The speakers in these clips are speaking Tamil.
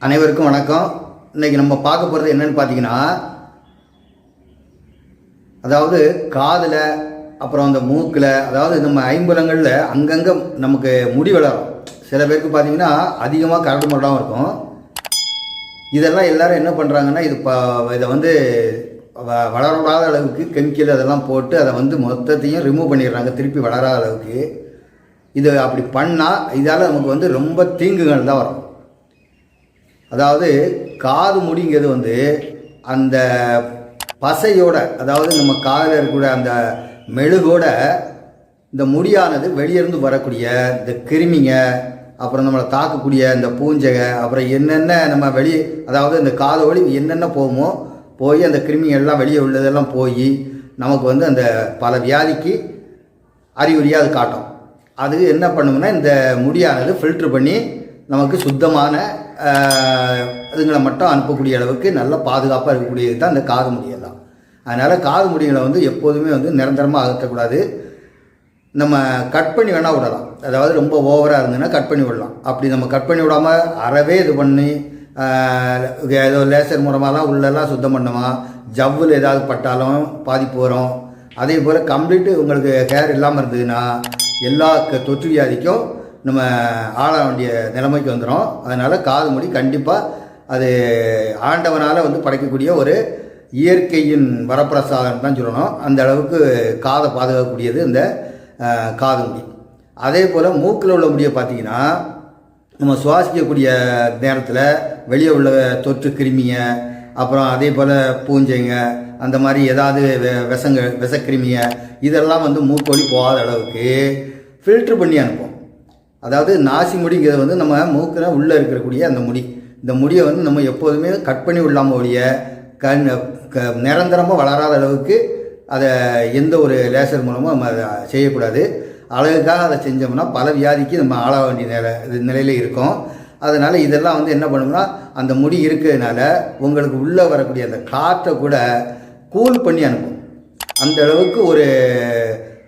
அனைவருக்கும் வணக்கம். இன்னைக்கு நம்ம பார்க்க போகிறது என்னன்னு பார்த்தீங்கன்னா அதாவது காதில் அப்புறம் அந்த மூக்கில் அதாவது நம்ம ஐம்புலங்களில் அங்கங்கே நமக்கு முடி வளரும். சில பேருக்கு பார்த்தீங்கன்னா அதிகமாக கரடு முரடாகவும் இருக்கும். இதெல்லாம் எல்லாரும் என்ன பண்ணுறாங்கன்னா இது ப இதை வந்து வ- வளராத அளவுக்கு கெமிக்கல் அதெல்லாம் போட்டு அதை வந்து மொத்தத்தையும் ரிமூவ் பண்ணிடுறாங்க திருப்பி வளராத அளவுக்கு. இது அப்படி பண்ணால் இதால் நமக்கு வந்து ரொம்ப தீங்குகள் தான் வரும். அதாவது காது முடிங்கிறது வந்து அந்த பசையோட அதாவது நம்ம காதில் இருக்கக்கூடிய அந்த மெழுகோட இந்த முடியானது வெளியிருந்து வரக்கூடிய இந்த கிருமிங்க அப்புறம் நம்மளை தாக்கக்கூடிய இந்த பூஞ்சை அப்புறம் என்னென்ன நம்ம வெளியே அதாவது இந்த காது ஒளி என்னென்ன போகுமோ போய் அந்த கிருமிகள்லாம் வெளியே உள்ளதெல்லாம் போய் நமக்கு வந்து அந்த பல வியாதிக்கு அறிகுறியாக அது காட்டும். அது என்ன பண்ணும்னா இந்த முடியானது ஃபில்ட்ரு பண்ணி நமக்கு சுத்தமான இதுங்களை மட்டும் அனுப்பக்கூடிய அளவுக்கு நல்ல பாதுகாப்பாக இருக்கக்கூடியது தான் இந்த காது முடியெல்லாம் அதனால் காது முடிகளை வந்து எப்போதுமே வந்து நிரந்தரமாக அகற்றக்கூடாது. நம்ம கட் பண்ணி வேணால் விடலாம். அதாவது ரொம்ப ஓவராக இருந்ததுன்னா கட் பண்ணி விடலாம். அப்படி நம்ம கட் பண்ணி விடாமல் அறவே இது பண்ணி ஏதோ லேசர் மூலமாகலாம் உள்ளெல்லாம் சுத்தம் பண்ணுமா? ஜவ்வில் ஏதாவது பட்டாலும் பாதிப்பு வரும். அதே போல் கம்ப்ளீட்டு உங்களுக்கு ஹேர் இல்லாமல் இருந்ததுன்னா எல்லா க- தொற்று வியாதிக்கும் நம்ம ஆள வேண்டிய நிலைமைக்கு வந்துடும் அதனால் காது மொழி கண்டிப்பாக அது ஆண்டவனால் வந்து படைக்கக்கூடிய ஒரு இயற்கையின் வரப்பிரசாதம் தான் சொல்லணும். அந்த அளவுக்கு காதை பாதுகாக்கக்கூடியது இந்த காது முடி. அதே போல் மூக்கில் உள்ள முடியை பார்த்தீங்கன்னா நம்ம சுவாசிக்கக்கூடிய நேரத்தில் வெளியே உள்ள தொற்று கிருமிங்க அப்புறம் அதே போல் பூஞ்சைங்க அந்த மாதிரி ஏதாவது வெ- விஷங்க விஷக்கிருமிங்க இதெல்லாம் வந்து மூக்கு போகாத அளவுக்கு ஃபில்ட்ரு பண்ணி அனுப்போம் அதாவது நாசி முடிங்கிறது வந்து நம்ம மூக்கில் உள்ளே இருக்கக்கூடிய அந்த முடி. இந்த முடியை வந்து நம்ம எப்போதுமே கட் பண்ணி விடலாம ஒழிய கண் க நிரந்தரமாக வளராத அளவுக்கு அதை எந்த ஒரு லேசர் மூலமும் நம்ம அதை செய்யக்கூடாது. அழகுக்காக அதை செஞ்சோம்னா பல வியாதிக்கு நம்ம ஆளாக வேண்டிய நிலை நிலையில் இருக்கும். அதனால் இதெல்லாம் வந்து என்ன பண்ணணும்னா அந்த முடி இருக்கிறதுனால உங்களுக்கு உள்ளே வரக்கூடிய அந்த காற்றை கூட கூல் பண்ணி அனுப்பும். அந்த அளவுக்கு ஒரு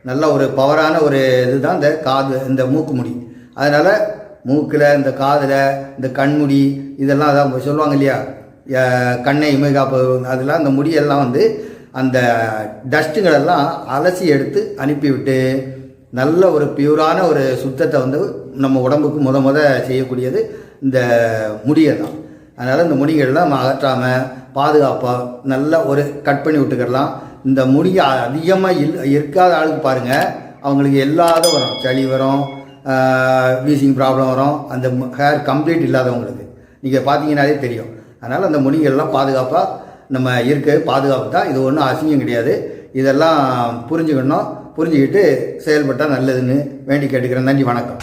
நல்ல ஒரு பவரான ஒரு இதுதான் இந்த காது இந்த மூக்கு முடி. அதனால் மூக்கில் இந்த காதில் இந்த கண்முடி இதெல்லாம் அதான் சொல்லுவாங்க இல்லையா? கண்ணை இமை அதெல்லாம் அந்த முடியெல்லாம் வந்து அந்த டஸ்ட்டுங்களெல்லாம் அலசி எடுத்து அனுப்பிவிட்டு நல்ல ஒரு பியூரான ஒரு சுத்தத்தை வந்து நம்ம உடம்புக்கு முத முத செய்யக்கூடியது இந்த முடியை தான் அதனால் இந்த முடிகள்லாம் நம்ம அகற்றாமல் பாதுகாப்பாக நல்ல ஒரு கட் பண்ணி விட்டுக்கிடலாம் இந்த முடி அதிகமாக இல் இருக்காத ஆளுக்கு பாருங்கள் அவங்களுக்கு எல்லாத வரும். சளி வரும் வீசிங் ப்ராப்ளம் வரும். அந்த ஹேர் கம்ப்ளீட் இல்லாதவங்களுக்கு. நீங்கள் பார்த்தீங்கன்னாலே தெரியும். அதனால் அந்த முடிகள்லாம் பாதுகாப்பாக நம்ம இருக்க பாதுகாப்பு தான் இது ஒன்றும் அசிங்கம் கிடையாது. இதெல்லாம் புரிஞ்சுக்கணும். புரிஞ்சுக்கிட்டு செயல்பட்டால் நல்லதுன்னு வேண்டி கேட்டுக்கிறேன். நன்றி வணக்கம்.